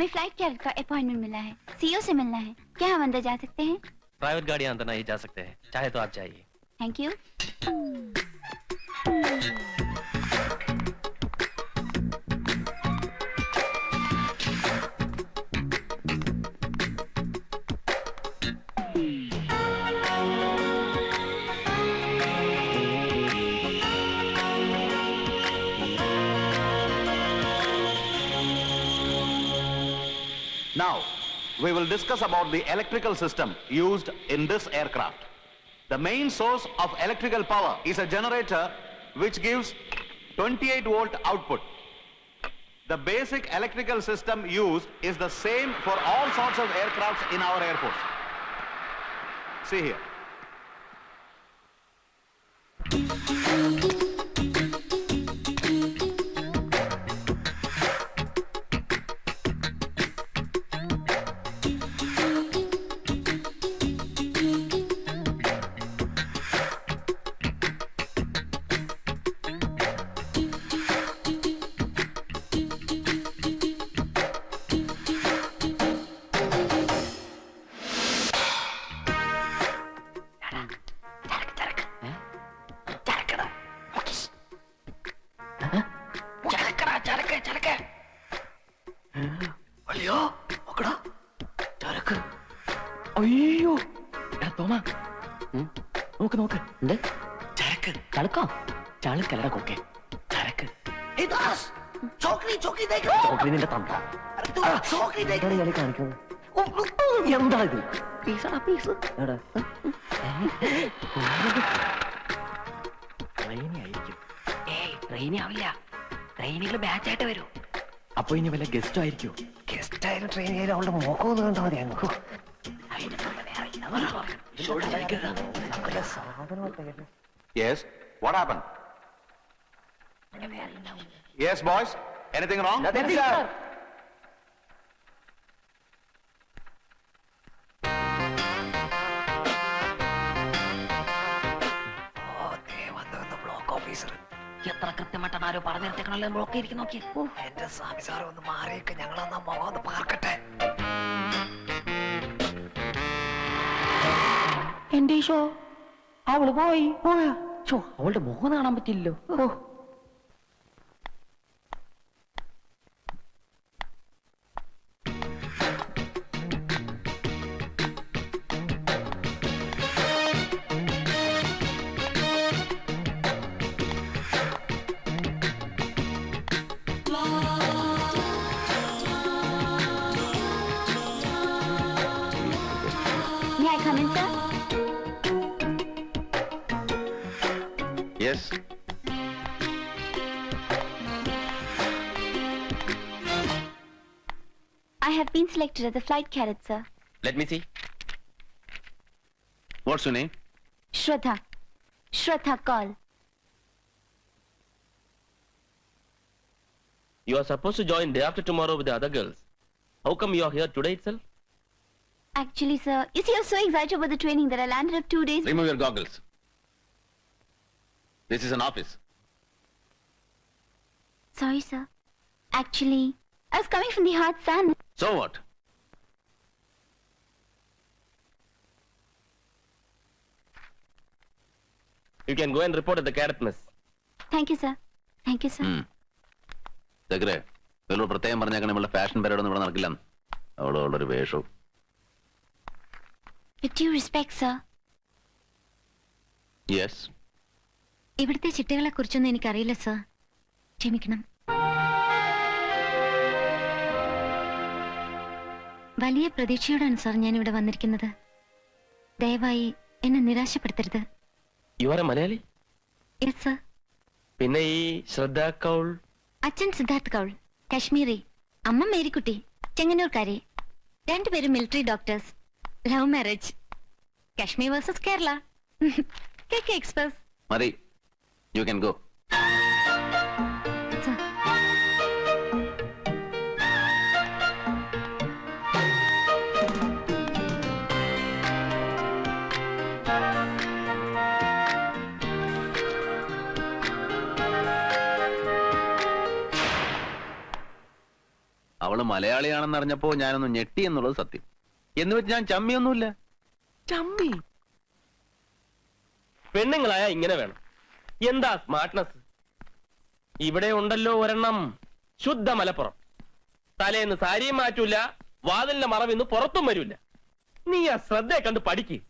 हमें flight carat का appointment मिला है। सीईओ से मिलना है। क्या हम अंदर जा सकते हैं? प्राइवेट गाड़ियाँ अंदर नहीं जा सकते हैं। चाहे तो आप जाइए। Thank you we will discuss about the electrical system used in this aircraft. The main source of electrical power is a generator which gives 28 volt output. The basic electrical system used is the same for all sorts of aircrafts in our Air Force. See here. അയ്യോ. തോമാ. നോക്ക് നോക്ക്. എന്ത്? ചരക്ക്. ചളുക്കോ? ചളുക്കല്ലട കൊക്കെ. ചരക്ക്. ചോക്രി നിന്റെ തന്ത എന്താണ് ഇയാളെ കാണിക്കുന്നത്? എന്താ ഇത്? പീസാ പീസ്. എടാ. ട്രെയിനായിരിക്കും ഏയ് ട്രെയിനി ആവില്ല ട്രെയിനുകൾ ബാച്ച് ആയിട്ട് വരൂ. അപ്പൊ ഇനി വല്ല ഗസ്റ്റ് ആയിരിക്കും? ഗസ്റ്റ് ആയാലും ട്രെയിൻ ആയാലും അവളുടെ മുഖം ഒന്ന് കണ്ടാൽ മതി Yes? What happened? Yes, boys? Anything wrong? Block officer എത്ര കൃത്യമായിട്ടാണ് ആരോ പറഞ്ഞിരിക്കണല്ലോ ബ്ലോക്ക് ഇരിക്കും നോക്കി എന്റെ സ്വാമി സാറ് ഒന്ന് മാറിയൊക്കെ ഞങ്ങൾ എന്നാ മുഖം ഒന്ന് പാർക്കട്ടെ എന്റെ ഈശോ? അവൾ പോയി. പോയാ? അവളുടെ മുഖം കാണാൻ പറ്റില്ലല്ലോ. Oh I have been selected as a flight cadet, sir. Let me see. What's your name? Shraddha. Shraddha call. You are supposed to join day after tomorrow with the other girls. How come you are here today itself? Actually, sir, you see, I was so excited about the training that I landed up two days... Remove your goggles. This is an office. Sorry, sir. Actually, I was coming from the hot sun. So what? You can go and report at the carrot mess. Thank you, sir. Thank you, sir. സെക്രേ ഇവളോട് പ്രത്യേകം പറഞ്ഞേക്കണം ഇവളുടെ fashion പരേഡൊന്നും ഇവിടെ നടക്കില്ല അവളോടൊരു വേഷവും With due respect, sir. Yes ഇവിടുത്തെ ചിട്ടകളെ കുറിച്ചൊന്നും എനിക്കറിയില്ല സർ ക്ഷമിക്കണം വലിയ പ്രതീക്ഷയോടാണ് സാർ ഞാൻ ഇവിടെ വന്നിരിക്കുന്നത്. ദയവായി എന്നെ നിരാശപ്പെടുത്തരുത്. Malayali? യെസ് സർ പിന്നെ ഈ ശ്രദ്ധ കൗൾ? അച്ഛൻ സിദ്ധാർത്ഥ് കൗൾ കാശ്മീരി അമ്മ മേരിക്കുട്ടി ചെങ്ങന്നൂർക്കാരി രണ്ടുപേരും military doctors love marriage Kashmir versus Kerala K K express. മതി യു ക്യാൻ ഗോ. അവൾ മലയാളിയാണെന്ന് അറിഞ്ഞപ്പോ ഞാനൊന്ന് ഞെട്ടി എന്നുള്ളത് സത്യം. എന്ന് വെച്ച് ഞാൻ ചമ്മിയൊന്നുമില്ല. ചമ്മി? പെണ്ണുങ്ങളായ ഇങ്ങനെ വേണം. എന്താ സ്മാർട്ട്നെസ് ഇവിടെ ഉണ്ടല്ലോ ഒരെണ്ണം ശുദ്ധ മലപ്പുറം. തലേന്ന് സാരിയും മാറ്റൂല വാതിലിന്റെ മറവിന്ന് പുറത്തും വരൂല. നീ ആ ശ്രദ്ധയെ കണ്ട് പഠിക്ക്.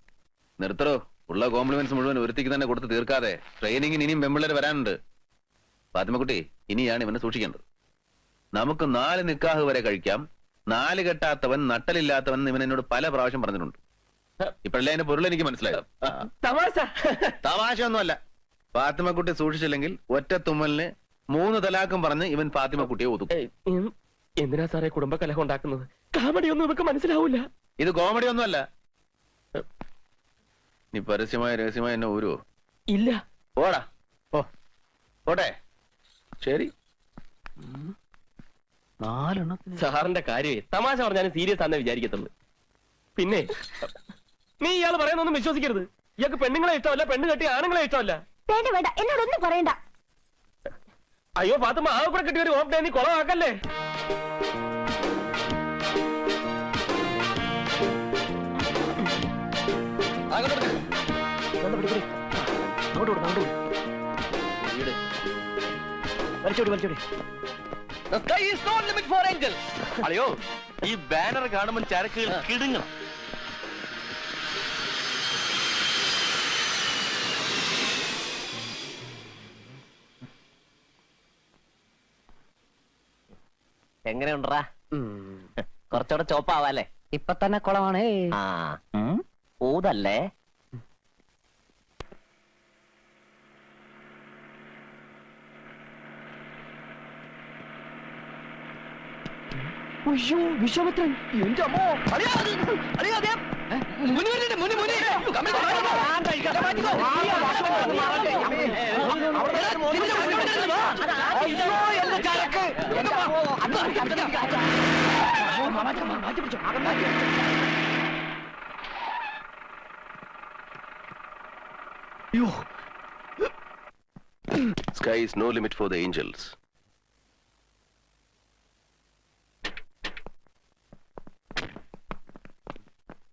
നിർത്തറോ ഉള്ള കോംപ്ലിമെന്റ്സ് മുഴുവൻ ഒരുത്തിക്ക് തന്നെ കൊടുത്ത് തീർക്കാതെ. ട്രെയിനിങ്ങിന് ഇനിയും പെമ്പിള്ളേർ വരാനുണ്ട്. ഫാത്തിമക്കുട്ടി ഇനിയാണ് ഇവനെ സൂക്ഷിക്കേണ്ടത്. നമുക്ക് നാല് നിക്കാഹ് വരെ കഴിക്കാം. നാല് കെട്ടാത്തവൻ നട്ടലില്ലാത്തവൻ ഇവൻ എന്നോട് പല പ്രാവശ്യം പറഞ്ഞിട്ടുണ്ട്. ഇപ്പോഴല്ലേ അതിന്റെ പൊരുൾ എനിക്ക് മനസ്സിലായത്? തമാശ. തമാശയൊന്നുമല്ല. ഫാത്തിമക്കുട്ടി സൂക്ഷിച്ചില്ലെങ്കിൽ ഒറ്റ തുമ്മലിന് മൂന്ന് തലാക്കും പറഞ്ഞ് ഇവൻ ഫാത്തിമക്കുട്ടിയെ ഒതുക്കും. എന്തിനാ സാറേ കുടുംബ കലഹം ഉണ്ടാക്കുന്നത്? കാമഡി ഒന്നും ഇവർക്ക് മനസ്സിലാവൂല. ഇത് കോമഡി ഒന്നുമല്ല നീ പരസ്യമായ രഹസ്യമായ എന്നെ ഊരുവോ? ഇല്ല. ഓടാ ഓ ഓട്ടെ ശരി. നാലെണ്ണത്തിന് സാറിന്റെ കാര്യമേ തമാശ പറഞ്ഞാലും സീരിയസ് ആണെന്ന് വിചാരിക്കത്തുള്ളൂ. പിന്നെ നീ ഇയാൾ പറയുന്നൊന്നും വിശ്വസിക്കരുത്. ഇയാൾക്ക് പെണ്ണുങ്ങളെ ഇഷ്ടമല്ല പെണ്ണ് കെട്ടി ആണുങ്ങളെ ഇഷ്ടമല്ല. വേണ്ട വേണ്ട എന്നോടൊന്നും പറയണ്ട. അയ്യോ ഫാത്തിമ ആ കൂടെ കെട്ടി ഒരു ഓഫ് ഡേ നീ കൊളവാക്കല്ലേ? വലിച്ചോടി വലിച്ചോടി. അയ്യോ ഈ ബാനർ കാണുമ്പോൾ ചരക്കുകൾ കിടുങ്ങണം എങ്ങനെയുണ്ടാ കുറച്ചുകൂടെ ചോപ്പാവാല്ലേ ഇപ്പൊ തന്നെ കുളമാണ്. ഊതല്ലേ? അയ്യോ വിശ്വമിത്രൻ എന്റെ അമ്മോ. അളിയാ, അളിയാ, ദേ, മുനി വരുന്നുണ്ട്, മുനി, മുനി. Sky is no limit for the angels.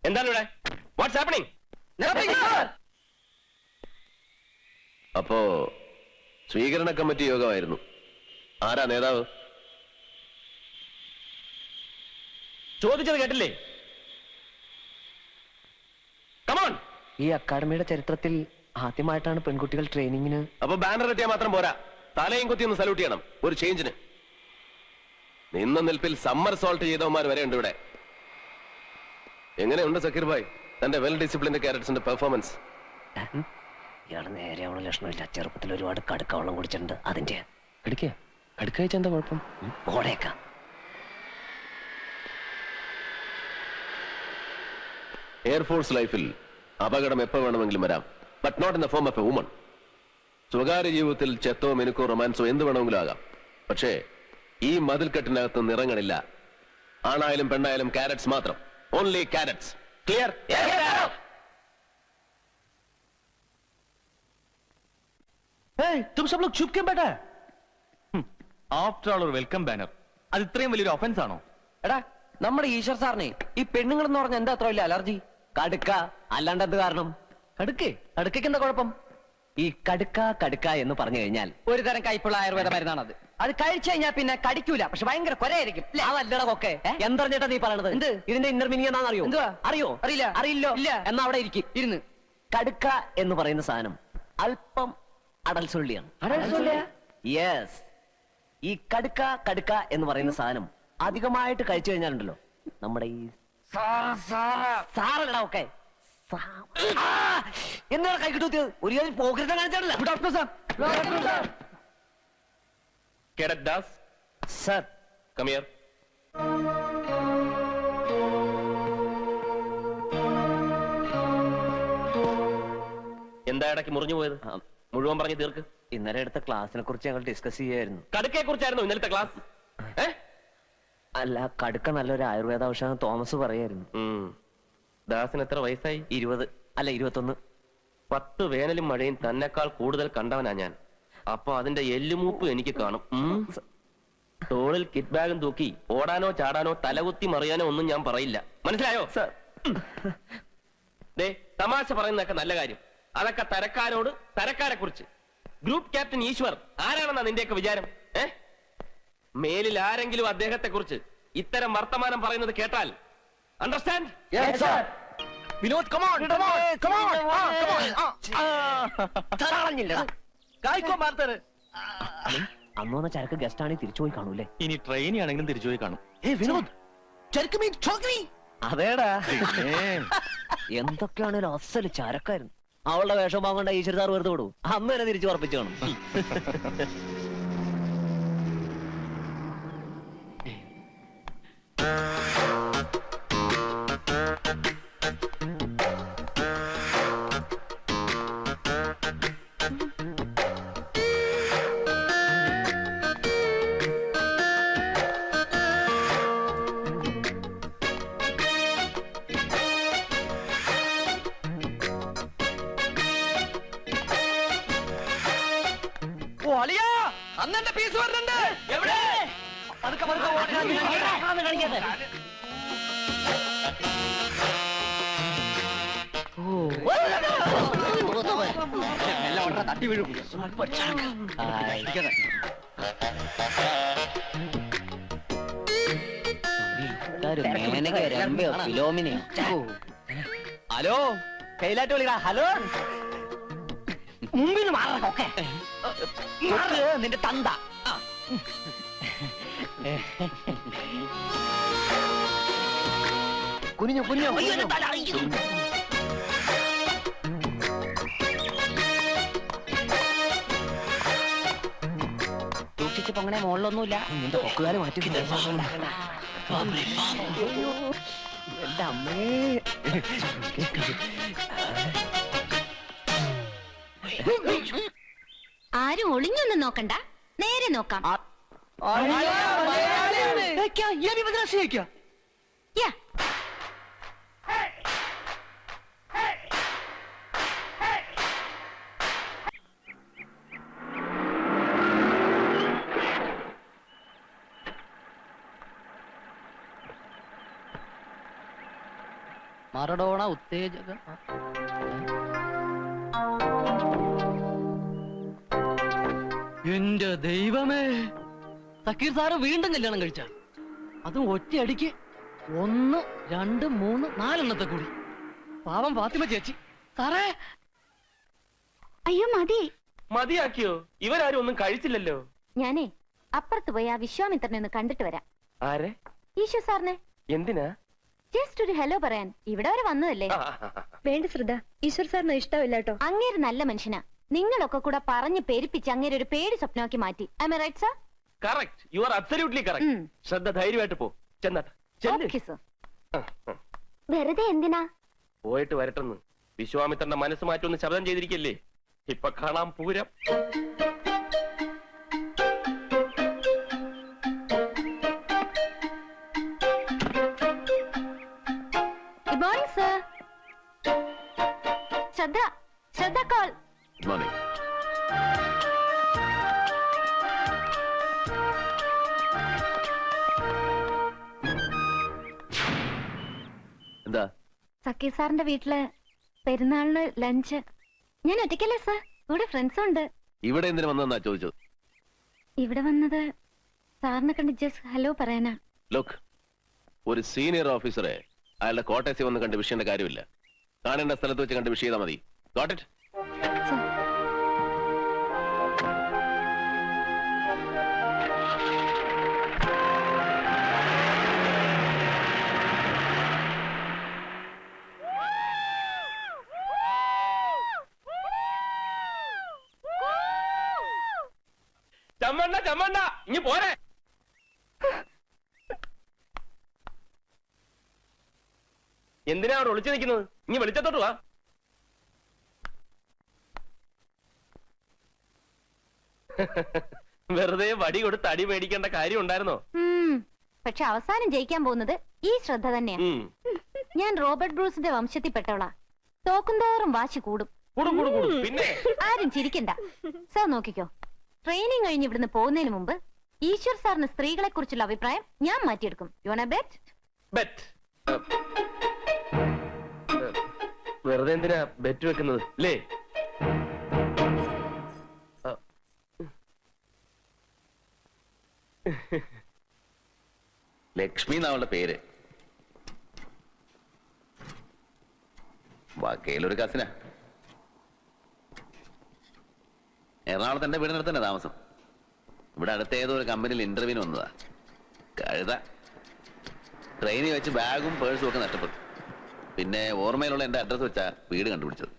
എന്താണ് ഇവിടെ? വാട്ട്സ് ഹാപ്പനിങ് അപ്പോ സ്വീകരണ കമ്മിറ്റി യോഗമായിരുന്നു. ആരാ നേതാവ്? ചോദിച്ചത് കേട്ടില്ലേ? കമോൺ ഈ അക്കാഡമിയുടെ ചരിത്രത്തിൽ ആദ്യമായിട്ടാണ് പെൺകുട്ടികൾ ട്രെയിനിങ്ങിന് അപ്പൊ ബാനർ കിട്ടിയാൽ മാത്രം പോരാ. തലയും കുത്തി ഒന്ന് സല്യൂട്ട് ചെയ്യണം. ഒരു ചേഞ്ചിന് നിന്ന നിൽപ്പിൽ സമ്മർ സോൾട്ട് ചെയ്തവന്മാർ വരെ ഉണ്ട് ഇവിടെ. എങ്ങനെയുണ്ട് സക്കീർ ഭായ്? തന്റെ വെൽ ഡിസിപ്ലിൻഡ് ക്യാരറ്റ്സിന്റെ പെർഫോമൻസ് ഇയാൾ നേരെ അവളെ ലക്ഷണമില്ല. ചെറുപ്പത്തിൽ ഒരുപാട് കടുക്ക വെള്ളം കുടിച്ചിട്ടുണ്ട്. അതിന്റെ കടുക്കുക കടുക്ക എന്താ കുഴപ്പം? ഓടേക്കാം എയർഫോഴ്സ് ലൈഫിൽ അപകടം എപ്പോ വേണമെങ്കിലും വരാം. But not in the form of a woman സ്വകാര്യ ജീവിതത്തിൽ ചെത്തോ മിനുക്കോ റൊമാൻസോ എന്ത് വേണമെങ്കിലും ആകാം. പക്ഷേ ഈ മതിൽക്കെട്ടിനകത്ത് നിറങ്ങളില്ല. ആണായാലും പെണ്ണായാലും കാരറ്റ്സ് മാത്രം. ഓൺലി കാരറ്റ്സ് ക്ലിയർ तुम सब लोग चुप क्यों बैठा है ആഫ്റ്റർ ആൾ ഒരു വെൽക്കം ബാനർ അത് ഇത്രയും വലിയൊരു ഒഫൻസ് ആണോ എടാ നമ്മുടെ ഈശ്വർ സാറിനെ ഈ പെണ്ണുങ്ങൾ എന്ന് പറഞ്ഞ എന്താ അത്ര വലിയ അലർജി കടുക്ക അല്ലാണ്ട് എന്ത് കാരണം കടുക്കേ കടുക്കയ്ക്ക് എന്താ കുഴപ്പം ഈ കടുക്ക കടുക്ക എന്ന് പറഞ്ഞു കഴിഞ്ഞാൽ ഒരു തരം കൈപ്പുള്ള ആയുർവേദ മരുന്നാണത്. അത് കഴിച്ചു കഴിഞ്ഞാൽ പിന്നെ കടിക്കൂല. പക്ഷെ ഭയങ്കര കൊരയായിരിക്കും അതല്ലട കൊക്കെ. എന്തറിഞ്ഞിട്ടാ നീ പറയണത്? എന്ത്? ഇതിന്റെ ഇന്നർ മീനിങ് എന്താണെന്ന് അറിയോ എന്തുവാ? അറിയോ? അറിയില്ല. അറിയില്ലോ? ഇല്ല. എന്നാ അവിടെ ഇരിക്കും. ഇരുന്ന്. കടുക്ക എന്ന് പറയുന്ന സാധനം അല്പം അടൽ സുള്ളിയാണ്. യെസ് ഈ കടുക്ക കടുക്ക എന്ന് പറയുന്ന സാധനം അധികമായിട്ട് കഴിച്ചു കഴിഞ്ഞാലുണ്ടല്ലോ. നമ്മുടെ ഈ സാറല്ലടാ ഒക്കെ എന്താണ് കൈ കിട്ടുത്തിയത് ഒരു കാര്യം പോകരുത് കാണിച്ചാണല്ലോ. Doctor sir? Cadet Das. Sir. Come here എന്താ ഇടയ്ക്ക് മുറിഞ്ഞു പോയത്? മുഴുവൻ പറഞ്ഞു തീർക്ക്. ഇന്നലെ എടുത്ത ക്ലാസ്സിനെ കുറിച്ച് ഞങ്ങൾ ഡിസ്കസ് ചെയ്യായിരുന്നു. കടുക്കയെ കുറിച്ചായിരുന്നു ഇന്നലത്തെ ക്ലാസ് അല്ല കടുക്ക നല്ലൊരു ആയുർവേദ ഔഷധം തോമസ് പറയായിരുന്നു. ദാസിന് എത്ര വയസ്സായി? ഇരുപത്. അല്ല ഇരുപത്തൊന്ന്. പത്ത് വേനലും മഴയും തന്നെക്കാൾ കൂടുതൽ കണ്ടവനാ ഞാൻ. അപ്പൊ അതിന്റെ എല്ലുമൂപ്പ് എനിക്ക് കാണും. ഉം. തോളിൽ കിറ്റ് ബാഗും തൂക്കി ഓടാനോ ചാടാനോ തലകുത്തി മറിയാനോ ഒന്നും ഞാൻ പറയില്ല. മനസ്സിലായോ? ദേ തമാശ പറയുന്നതൊക്കെ നല്ല കാര്യം. അതൊക്കെ തരക്കാരോട് തരക്കാരെ കുറിച്ച് ഗ്രൂപ്പ് ക്യാപ്റ്റൻ ഈശ്വർ ആരാണെന്നാ നിന്റെയൊക്കെ വിചാരം? ഏ? മേലിൽ ആരെങ്കിലും അദ്ദേഹത്തെ കുറിച്ച് ഇത്തരം വർത്തമാനം പറയുന്നത് കേട്ടാൽ understand Vinod come on come on come on കായ്ക്കോ മാർത്തര്? അന്നോന്ന ചരക്ക് ഗസ്റ്റ് ആണെങ്കിൽ തിരിച്ചു പോയി കാണൂലേ ഇനി ട്രെയിനി ആണെങ്കിലും തിരിച്ചു പോയി കാണും. ഏ വിനോദ് ചരക്ക് മീൻ ചോക്രി അതേടാ. എന്തൊക്കെയാണേലും അസൽ ചരക്കായിരുന്നു? അവളുടെ വേഷം വാങ്ങണ്ട ഈശ്വരത്താർ വെറുതെ വിടും. അന്ന് തന്നെ തിരിച്ചു ഉറപ്പിച്ചു കാണും. എല്ലാം തട്ടി വീഴും. ഹലോ? കയ്യിലാട്ട് വിളിടാ ഹലോ? മുമ്പിൽ മാറൊക്കെ നിന്റെ തന്ത. കുനിഞ്ഞു കുഞ്ഞു പൊങ്ങനെ മുകളിലൊന്നുമില്ല നിന്റെ പൊക്കുകാൽ മാറ്റി എന്റെ അമ്മേ ആരും ഒളിഞ്ഞൊന്നും നോക്കണ്ട നേരെ നോക്കാം യാ മറഡോണ ഉത്തേജക എന്റെ ദൈവമേ. സക്കീർ സാറ് വീണ്ടും കല്യാണം കഴിച്ച? അതും ഒറ്റയടിക്ക് ഒന്ന് രണ്ട് മൂന്ന് നാലെണ്ണത്തെ കൂടി. പാവം ഫാത്തിമ ചേച്ചി. സാറേ! അയ്യോ മതി മതിയാക്കിയോ? ഇവരാരും ഒന്നും കഴിച്ചില്ലല്ലോ. ഞാനേ അപ്പുറത്ത് പോയി ആ വിശ്വാമിത്രനെ ഒന്ന് കണ്ടിട്ട് വരാം. ആരെ? ഈശോ സാറിനെ. എന്തിനാ? ജസ്റ്റ് ഒരു ഹലോ പറയാൻ. ഇവിടെ വരെ വന്നതല്ലേ. വേണ്ട ശ്രദ്ധ ഈശ്വർ സാറിന് ഇഷ്ടമില്ല കേട്ടോ. അങ്ങേര് നല്ല മനുഷ്യനാ. നിങ്ങളൊക്കെ കൂടെ പറഞ്ഞ് പെരുപ്പിച്ച് അങ്ങേര് ഒരു പേടി സ്വപ്നമാക്കി മാറ്റി. I right sir correct you are absolutely correct ഉം. ശ്രദ്ധ ധൈര്യമായിട്ട് പോ. ചെന്നാട്ടെ ചെല്ല്. ഓക്കെ സർ ആ, ആ. വെറുതെ എന്തിനാ? പോയിട്ട് വരട്ടെന്ന്. വിശ്വാമിത്രന്റെ മനസ്സ് മാറ്റൊന്ന് ശബ്ദം ചെയ്തിരിക്കല്ലേ? ഇപ്പൊ കാണാം പൂരം. സാറിന്റെ വീട്ടിൽ പെരുന്നാളിന് ലഞ്ച് ഞാൻ ഒറ്റയ്ക്കല്ലേ സാർ? ഇവിടെ ഫ്രണ്ട്സും ഉണ്ട്. ഇവിടെ എന്തിനു ചോദിച്ചത്? ഇവിടെ വന്നത് സാറിനെ കണ്ട് ജസ്റ്റ് ഹലോ പറയാനാ. ലുക്ക് ഒരു സീനിയർ ഓഫീസറെ അയാളുടെ കോട്ടയത്തിൽ വന്ന് കണ്ട് വിഷയന്റെ കാര്യമില്ല. കാണേണ്ട സ്ഥലത്ത് വെച്ച് കണ്ട് വിഷയം ചെയ്താൽ മതി. ഗോട്ട് ഇറ്റ് എന്തിനാ അവിടെ ഒളിച്ചു നിൽക്കുന്നത്? ഇനി വെളിച്ചത്തോട്ട് വാ. വെറുതെ വടി കൊടുത്ത് അടി മേടിക്കേണ്ട കാര്യം ഉണ്ടായിരുന്നോ? പക്ഷെ അവസാനം ജയിക്കാൻ പോകുന്നത് ഈ ശ്രദ്ധ തന്നെയാ. ഞാൻ റോബർട്ട് ബ്രൂസിന്റെ വംശത്തിൽപ്പെട്ടവളാ തോക്കുംതോറും വാശി കൂടും. പിന്നെ? ആരും ചിരിക്കണ്ട. സർ നോക്കിക്കോ. ട്രെയിനിങ് കഴിഞ്ഞ് ഇവിടുന്ന് പോകുന്നതിന് മുമ്പ് ഈശ്വർ സാറിന് സ്ത്രീകളെ കുറിച്ചുള്ള അഭിപ്രായം ഞാൻ മാറ്റിയെടുക്കും. യോണ ബെറ്റ് ബെറ്റ് വെറുതെ എന്തിനാ ബെറ്റ് വെക്കുന്നത്? അല്ലേ ലക്ഷ്മി എന്നാവളുടെ പേര്? ബാക്കിയിലൊരു കസിന എറണാകുളത്ത് എന്റെ വീടിനടുത്ത് തന്നെ താമസം? ഇവിടെ അടുത്ത ഏതോ ഒരു കമ്പനിയിൽ ഇന്റർവ്യൂവിന് വന്നതാ. കഴുത. ട്രെയിനിൽ വെച്ച് ബാഗും പേഴ്സും ഒക്കെ നഷ്ടപ്പെട്ടു. പിന്നെ ഓർമ്മയിലുള്ള എന്റെ അഡ്രസ് വെച്ചാ വീട് കണ്ടുപിടിച്ചത്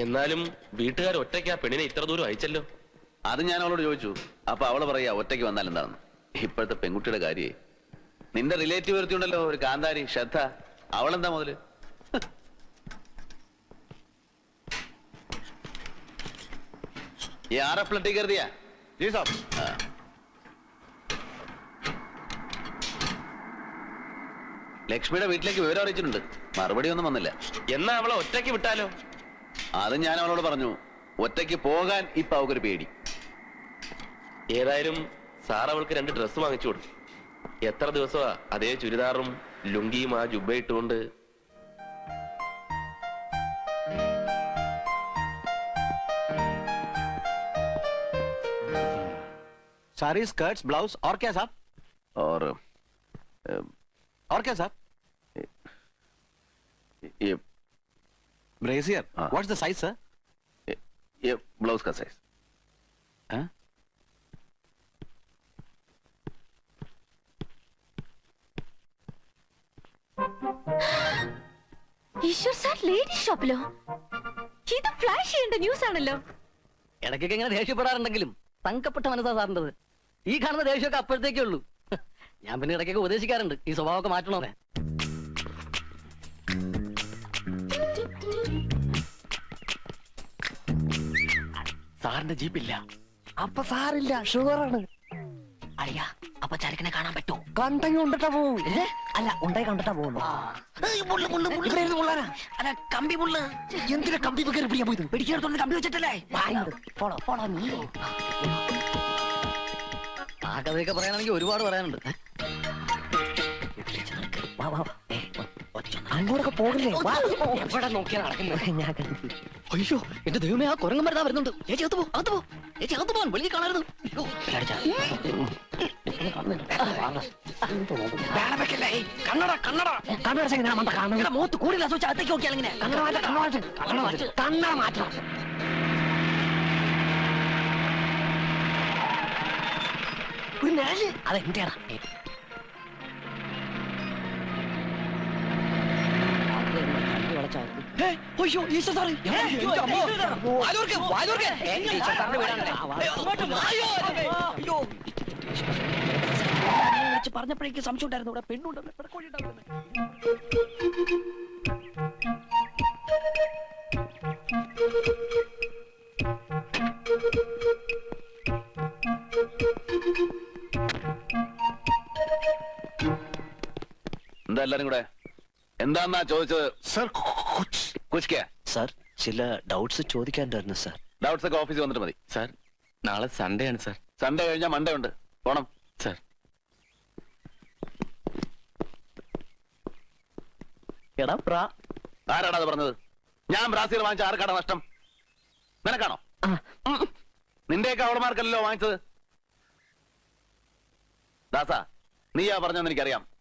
എന്നാലും വീട്ടുകാർ ഒറ്റയ്ക്ക് ആ പെണ്ണിനെ ഇത്ര ദൂരം അയച്ചല്ലോ അത് ഞാൻ അവളോട് ചോദിച്ചു അപ്പൊ അവള് പറയാ ഒറ്റയ്ക്ക് വന്നാൽ എന്താണെന്ന് ഇപ്പോഴത്തെ പെൺകുട്ടിയുടെ കാര്യേ നിന്റെ റിലേറ്റീവ് ഒരുത്തിയുണ്ടല്ലോ ഒരു കാന്താരി ശ്രദ്ധ അവളെന്താ മുതല് यार प्लटी कर दिया जी साहब ലക്ഷ്മിയുടെ വീട്ടിലേക്ക് വിവരം അറിയിച്ചിട്ടുണ്ട് മറുപടി ഒന്നും വന്നില്ല എന്നാ അവളെ ഒറ്റയ്ക്ക് വിട്ടാലോ അത് ഞാൻ അവളോട് പറഞ്ഞു ഒറ്റയ്ക്ക് പോകാൻ ഇപ്പൊ അവക്കൊരു പേടി ഏതായാലും സാർ അവൾക്ക് രണ്ട് ഡ്രസ്സ് വാങ്ങിച്ചു കൊടുത്തു എത്ര ദിവസമാ അതേ ചുരിദാറും ലുങ്കിയും ആ ജുബ ഇട്ടുകൊണ്ട് सारी स्कर्ट्स ब्लाउज और क्या साहब और अ, और क्या साहब ये ब्रेसियर हाँ। व्हाट्स द साइज सर ये, ये ब्लाउज का साइज हाँ ഈശ്വർ സാർ ലേഡി ഷോപ്പിലോ ഇത് ഫ്ലാഷ് ചെയ്യേണ്ട ന്യൂസ് ആണല്ലോ ഇടയ്ക്കൊക്കെ ഇങ്ങനെ ദേഷ്യപ്പെടാറുണ്ടെങ്കിലും തങ്കപ്പെട്ട മനസ്സാ സാറിൻ്റെത് ഈ കാണുന്ന ദേഷ്യമൊക്കെ അപ്പോഴത്തേക്കേ ഉള്ളൂ ഞാൻ പിന്നെ ഇടയ്ക്കൊക്കെ ഉപദേശിക്കാറുണ്ട് ഈ സ്വഭാവമൊക്കെ മാറ്റണമെന്നേ സാറിന്റെ ജീപ്പില്ല. അപ്പൊ സാറില്ല ഷുഗറാണ്. അറിയാ അപ്പൊ ചരക്കിനെ കാണാൻ പറ്റുമോ കണ്ടെങ്കിൽ കൊണ്ടിട്ടാ പോവും. അല്ല ഉണ്ടായി കണ്ടിട്ടാ പോകുന്നു അല്ല കമ്പി പുള്ള് എന്തിനാ കമ്പി കയറി പിടിക്കാൻ പോയത്? പിടിച്ചെടുത്തോണ്ട് കമ്പി വെച്ചിട്ടല്ലേ? പോളോ പോളോ നീ. ആ കഥയൊക്കെ പറയാനാണെങ്കിൽ ഒരുപാട് പറയാനുണ്ട്. അങ്ങോട്ടൊക്കെ പോകില്ലേ? എവിടെ നോക്കിയാ നടക്കുന്നത്. ഞാൻ അയ്യോ എന്റെ ദൈവമേ ആ കുരങ്ങൻ മരുന്നാ വരുന്നുണ്ട്. ചേച്ചി അകത്ത് പോ അകത്ത് പോ. ചേച്ചി അകത്ത് പോകാൻ വെളിയിൽ കാണായിരുന്നു കണ്ണട കണ്ണട. കണ്ണട കാണുന്നത്. മൂത്ത് കൂടില്ല സൂചിച്ച് അകത്തേക്ക് നോക്കിയാൽ എങ്ങനെ കണ്ണട മാറ്റ കണ്ണട മാറ്റ്. കണ്ണട മാറ്റ്. കണ്ണട മാറ്റണം പിന്നെ അതെന്റെയാടാ. അയ്യോ പറഞ്ഞപ്പോഴേക്ക് സംശയം ഉണ്ടായിരുന്നു. ഇവിടെ പെണ്ണുണ്ടെന്ന് ഇവിടെ കോഴി ഉണ്ടാവുന്നത് എന്താ എല്ലാരും കൂടെ? എന്താന്നാ ചോദിച്ചത്? സർ സർ ചില ഡൗട്ട്സ് ചോദിക്കാനുണ്ടായിരുന്നു സാർ. ഡൗട്ട്സ് ഒക്കെ ഓഫീസിൽ വന്നിട്ട് മതി. സാർ നാളെ സൺഡേ ആണ് സാർ. സൺഡേ കഴിഞ്ഞാൽ മൺഡേ ഉണ്ട്. പോണം. സാർ. എടാ പ്രാ. ആരാടാ അത് പറഞ്ഞത്? ഞാൻ ബ്രാസീൽ വാങ്ങിച്ച ആർക്കാണ് നഷ്ടം? നിനക്കാണോ. നിന്റെയൊക്കെ അവളമാർക്കല്ലോ വാങ്ങിച്ചത്? ദാസ നീയാ പറഞ്ഞെന്ന് എനിക്കറിയാം.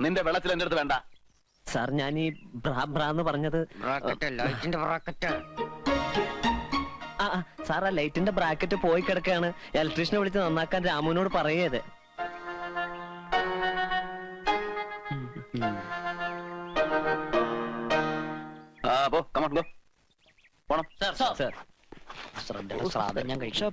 നിന്റെ വെള്ളത്തിൽ എന്റെ അടുത്ത് വേണ്ട? സാർ ഞാൻ ഈ ബ്രാ ബ്രാ എന്ന് പറഞ്ഞത് ആ ആ, സാർ ആ ലൈറ്റിന്റെ ബ്രാക്കറ്റ് പോയി കിടക്കുകയാണ്. ഇലക്ട്രീഷ്യനെ വിളിച്ച് നന്നാക്കാൻ രാമുവിനോട് പറയത് ആ പോ കമോൺ ഗോ പോണം. സാർ ഞാൻ കഴിച്ചു.